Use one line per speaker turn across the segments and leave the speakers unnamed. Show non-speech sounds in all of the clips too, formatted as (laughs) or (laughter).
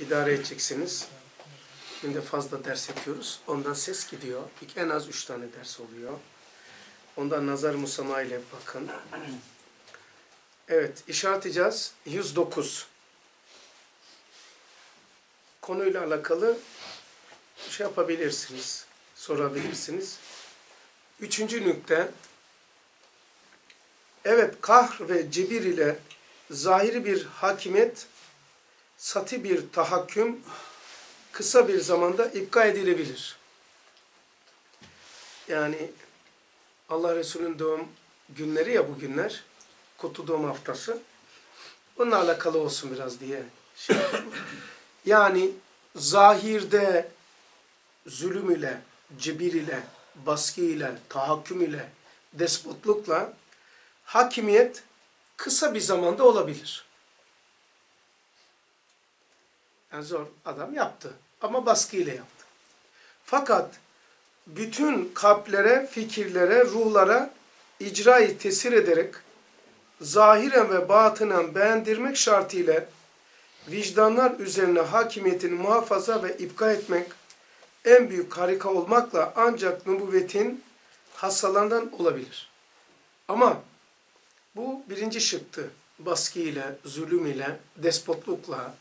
idare edeceksiniz. Günde fazla ders yapıyoruz. Ondan ses gidiyor. İlk en az üç tane ders oluyor. Ondan nazar musama ile bakın. Evet, işaret edeceğiz. 109. Konuyla alakalı şey yapabilirsiniz. Sorabilirsiniz. Üçüncü nükte. Evet, kahr ve cebir ile zahiri bir hakimiyet, sati bir tahakküm kısa bir zamanda ipka edilebilir. Yani Allah Resulü'nün doğum günleri ya bu günler, kutu doğum haftası. Bununla alakalı olsun biraz diye. şey (laughs) yani zahirde zulüm ile, cebir ile, baskı ile, tahakküm ile, despotlukla hakimiyet kısa bir zamanda olabilir. Yani zor adam yaptı ama baskıyla yaptı. Fakat bütün kalplere, fikirlere, ruhlara icrayı tesir ederek zahiren ve batınen beğendirmek şartıyla vicdanlar üzerine hakimiyetini muhafaza ve ipka etmek en büyük harika olmakla ancak nübüvvetin hastalarından olabilir. Ama bu birinci şıktı. Baskı ile, zulüm ile, despotlukla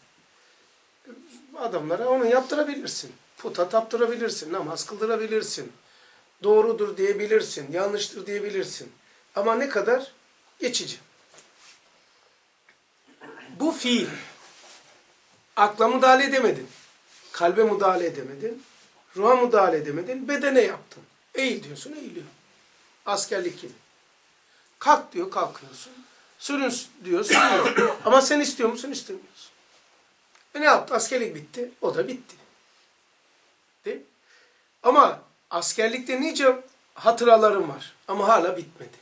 adamlara onu yaptırabilirsin. Puta taptırabilirsin, namaz kıldırabilirsin. Doğrudur diyebilirsin, yanlıştır diyebilirsin. Ama ne kadar? Geçici. Bu fiil. Akla müdahale edemedin. Kalbe müdahale edemedin. Ruha müdahale edemedin. Bedene yaptın. Eğil diyorsun, eğiliyor. Askerlik gibi. Kalk diyor, kalkıyorsun. Sürün diyor, sürüyor. Ama sen istiyor musun, istemiyorsun. E ne yaptı? Askerlik bitti. O da bitti. Değil? Ama askerlikte nice hatıralarım var. Ama hala bitmedi.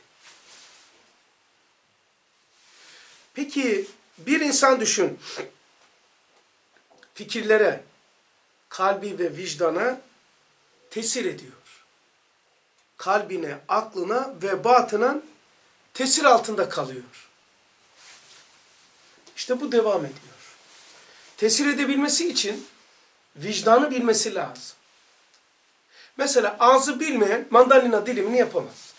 Peki bir insan düşün. Fikirlere, kalbi ve vicdana tesir ediyor. Kalbine, aklına ve batına tesir altında kalıyor. İşte bu devam ediyor. Tesir edebilmesi için vicdanı bilmesi lazım. Mesela ağzı bilmeyen mandalina dilimini yapamaz.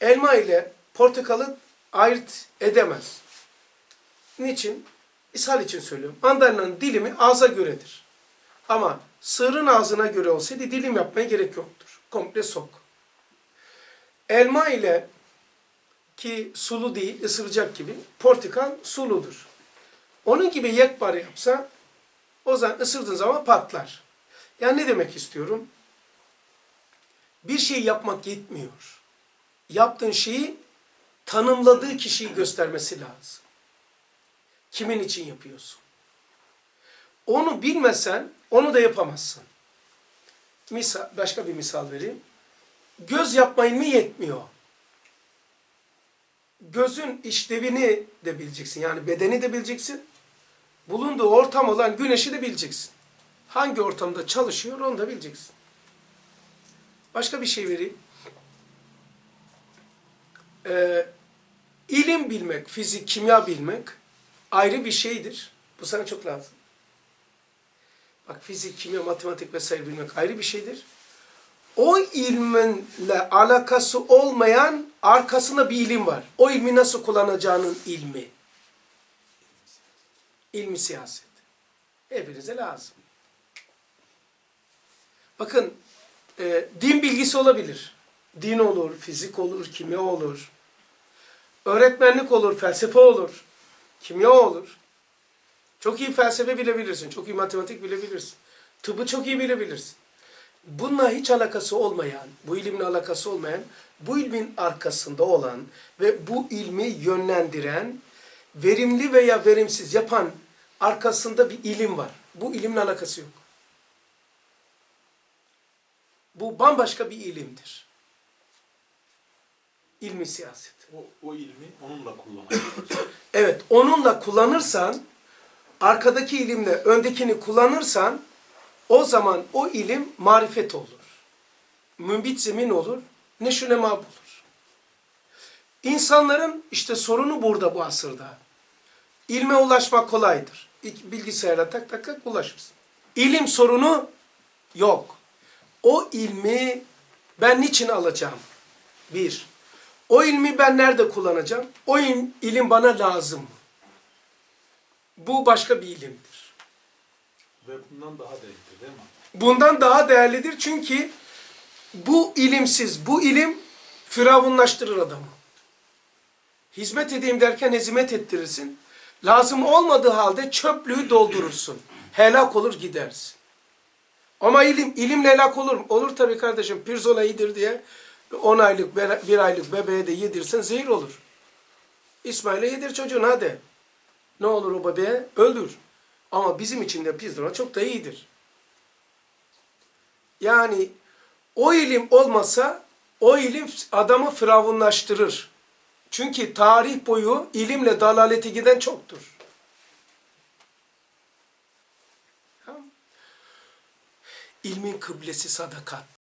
Elma ile portakalı ayırt edemez. Niçin? İshal için söylüyorum. Mandalina'nın dilimi ağza göredir. Ama sığırın ağzına göre olsaydı dilim yapmaya gerek yoktur. Komple sok. Elma ile ki sulu değil, ısıracak gibi, portakal suludur. Onun gibi yekpare yapsa o zaman ısırdığın zaman patlar. Yani ne demek istiyorum? Bir şey yapmak yetmiyor. Yaptığın şeyi tanımladığı kişiyi göstermesi lazım. Kimin için yapıyorsun? Onu bilmesen onu da yapamazsın. Misal, başka bir misal vereyim. Göz yapmayın mı yetmiyor. Gözün işlevini de bileceksin. Yani bedeni de bileceksin. Bulunduğu ortam olan güneşi de bileceksin. Hangi ortamda çalışıyor onu da bileceksin. Başka bir şey vereyim. Ee, ilim bilmek, fizik, kimya bilmek ayrı bir şeydir. Bu sana çok lazım. Bak fizik, kimya, matematik vesaire bilmek ayrı bir şeydir. O ilminle alakası olmayan arkasında bir ilim var. O ilmi nasıl kullanacağının ilmi. İlmi siyaset. Hepinize lazım. Bakın e, din bilgisi olabilir. Din olur, fizik olur, kimya olur. Öğretmenlik olur, felsefe olur, kimya olur. Çok iyi felsefe bilebilirsin, çok iyi matematik bilebilirsin. Tıbbı çok iyi bilebilirsin. Bununla hiç alakası olmayan, bu ilimle alakası olmayan, bu ilmin arkasında olan ve bu ilmi yönlendiren, verimli veya verimsiz yapan arkasında bir ilim var. Bu ilimle alakası yok. Bu bambaşka bir ilimdir. İlmi siyaset.
O, o ilmi onunla kullanmak. (coughs)
Evet, onunla kullanırsan, arkadaki ilimle öndekini kullanırsan, o zaman o ilim marifet olur. Mümbit zemin olur, neşünemab olur. İnsanların işte sorunu burada bu asırda. İlme ulaşmak kolaydır. Bilgisayara tak tak tak ulaşırsın. İlim sorunu yok. O ilmi ben niçin alacağım? Bir. O ilmi ben nerede kullanacağım? O il- ilim bana lazım mı? Bu başka bir ilimdir.
Ve bundan daha değerli değil mi?
Bundan daha değerlidir çünkü bu ilimsiz, bu ilim firavunlaştırır adamı. Hizmet edeyim derken hizmet ettirirsin. Lazım olmadığı halde çöplüğü doldurursun. Helak olur gidersin. Ama ilim, ilimle helak olur mu? Olur tabii kardeşim. Pirzola iyidir diye 10 aylık, bir aylık bebeğe de yedirsen zehir olur. İsmail'e yedir çocuğun hadi. Ne olur o bebeğe? Öldür. Ama bizim için de pirzola çok da iyidir. Yani o ilim olmasa o ilim adamı firavunlaştırır. Çünkü tarih boyu ilimle dalaleti giden çoktur. İlmin kıblesi sadakattır.